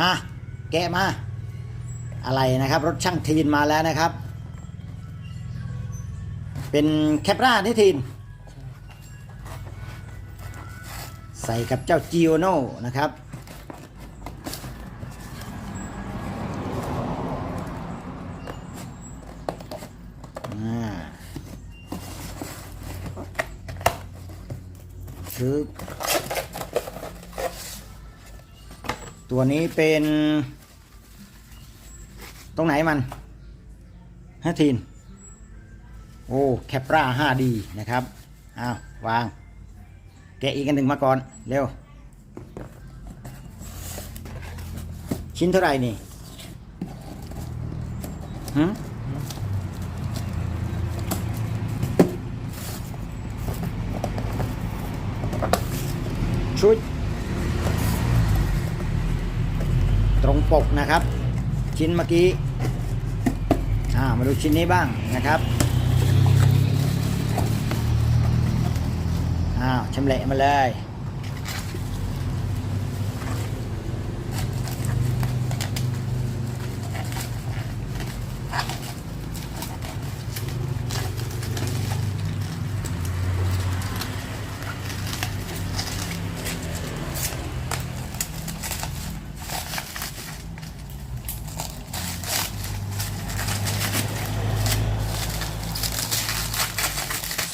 อะแกะมา อะไรนะครับ รถช่างทีนมาแล้วนะครับ เป็นแคปรานี่ทีน ใส่กับเจ้าจิโอโนนะครับอ่าคือ ตัวนี้เป็น ตรงไหนมันฮะทีนโอ้แคปรา 5D นะครับอ้าววาง แกะอีกอันหนึ่งมาก่อน เร็ว ชิ้นเท่าไหร่นี่หืชุด ตรงปกนะครับ ชิ้นเมื่อกี้อ่ามาดูชิ้นนี้บ้างนะครับอ้าวชำแหละมาเลย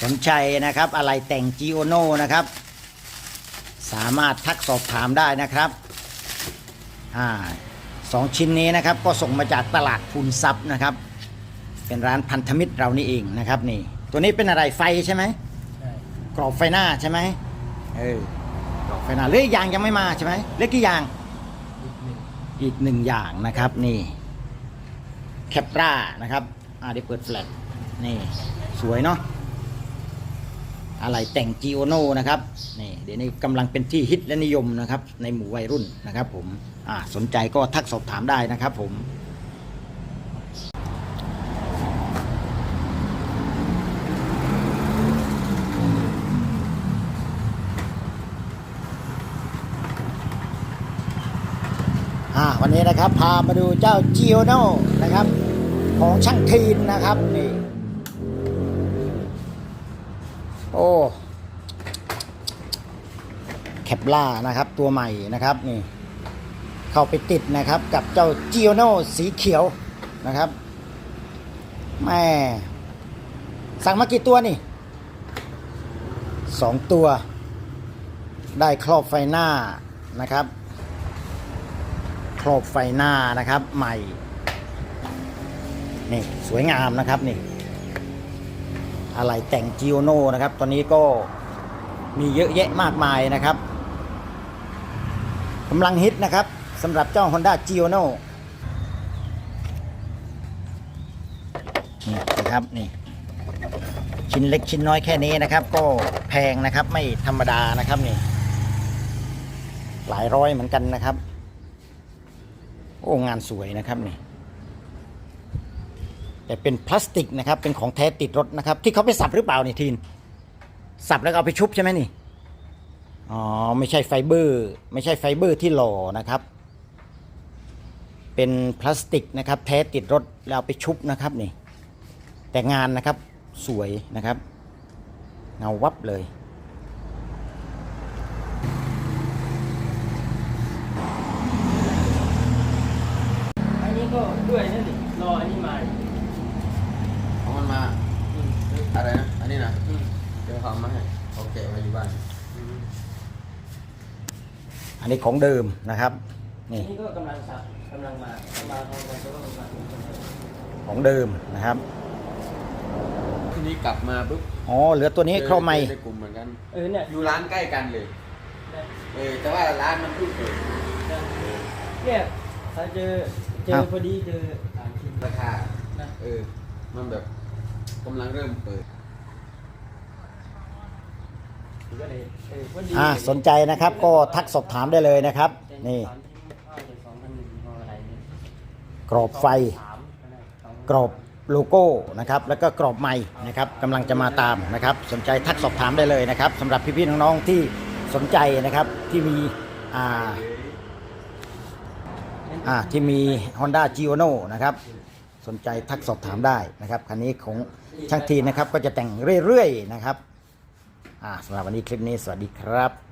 สนใจนะครับ อะไรแต่งจีโอโนนะครับ สามารถทักสอบถามได้นะครับอ่าสองชิ้นนี้นะครับก็ส่งมาจากตลาดพูนซับนะครับ เป็นร้านพันธมิตรเรานี่เองนะครับนี่ ตัวนี้เป็นอะไรไฟใช่ไหมใช่กรอบไฟหน้าใช่ไหมเออกรอบไฟหน้าเหลืออกอย่างยังไม่มาใช่ไหมเหลือกี่อย่างอีกหนึ่งอีกหนึ่งอย่างนะครับนี่แคปรานะครับอ่าเดี๋ยวเปิดแฟลชนี่สวยเนาะ อะไรแต่งจีโอโนนะครับนี่เดี๋ยวนี้กำลังเป็นที่ฮิตและนิยมนะครับในหมู่วัยรุ่นนะครับ ผมอ่าสนใจก็ทักสอบถามได้นะครับ ผมวันนี้นะครับพามาดูเจ้าจีโอโนนะครับ ของช่างทีนนะครับนี่ โอ้แคปล่านะครับ ตัวใหม่นะครับนี่เข้าไปติดนะครับกับเจ้าจิโอโนสีเขียวนะครับแม่สั่งมากี่ตัวนี่สองตัว ได้ครอบไฟหน้านะครับ ครอบไฟหน้านะครับใหม่ นี่ สวยงามนะครับนี่ อะไรแต่งจิโอโนนะครับ ตอนนี้ก็มีเยอะแยะมากมายนะครับกำลังฮิตนะครับสำหรับเจ้า Honda g i o n o นี่นะครับนี่ชิ้นเล็กชิ้นน้อยแค่นี้นะครับ ก็แพงนะครับไม่ธรรมดานะครับนี่ หลายร้อยเหมือนกันนะครับ โอ้งานสวยนะครับนี่ แต่เป็นพลาสติกนะครับ เป็นของแท้ติดรถนะครับ ที่เขาไปสับหรือเปล่านี่ทีน สับแล้วเอาไปชุบใช่ไหมนี่ อ๋อ ไม่ใช่ไฟเบอร์ ไม่ใช่ไฟเบอร์ที่หล่อนะครับ เป็นพลาสติกนะครับ แท้ติดรถแล้วเอาไปชุบนะครับนี่ แต่งานนะครับสวยนะครับ เงาวับเลย อันนี้ก็ด้วยนั่นดิรออันนี้มาอีก ของมันมา อืม อะไรนะ อันนี้นะ อืม เดี๋ยวเขาเอามาให้เขา แกะมาอยู่บ้านอืมอันนี้ของเดิมนะครับอันี่นนี้ก็กำลังสับกำลังมาเอามาเอามาแล้วก็มาของเดิมนะครับ ทีนี้กลับมาปุ๊บอ๋อเหลือตัวนี้เข้าไม่ในกลุ่มเหมือนกัน เออเนี่ยอยู่ร้านใกล้กันเลยเนี่ยเออ แต่ว่าร้านมันเพิ่งเปิดเนี่ยถ้าเจอเจอครับพอดีเจอสามชิ้นราคานะเออ มันแบบกำลังเริ่มเปิดก็เลยเอ่าสนใจนะครับก็ทักสอบถามได้เลยนะครับ นี่ กรอบไฟ กรอบโลโก้นะครับแล้วก็กรอบใหม่นะครับกำลังจะมาตามนะครับ สนใจทักสอบถามได้เลยนะครับสำหรับพี่ๆน้องๆที่สนใจนะครับที่มีอ่าอ่าที่มี Honda g i o n o นะครับสนใจทักสอบถามได้นะครับคันนี้ของช่างทีนะครับก็จะแต่งเรื่อยๆนะครับ สำหรับวันนี้คลิปนี้สวัสดีครับ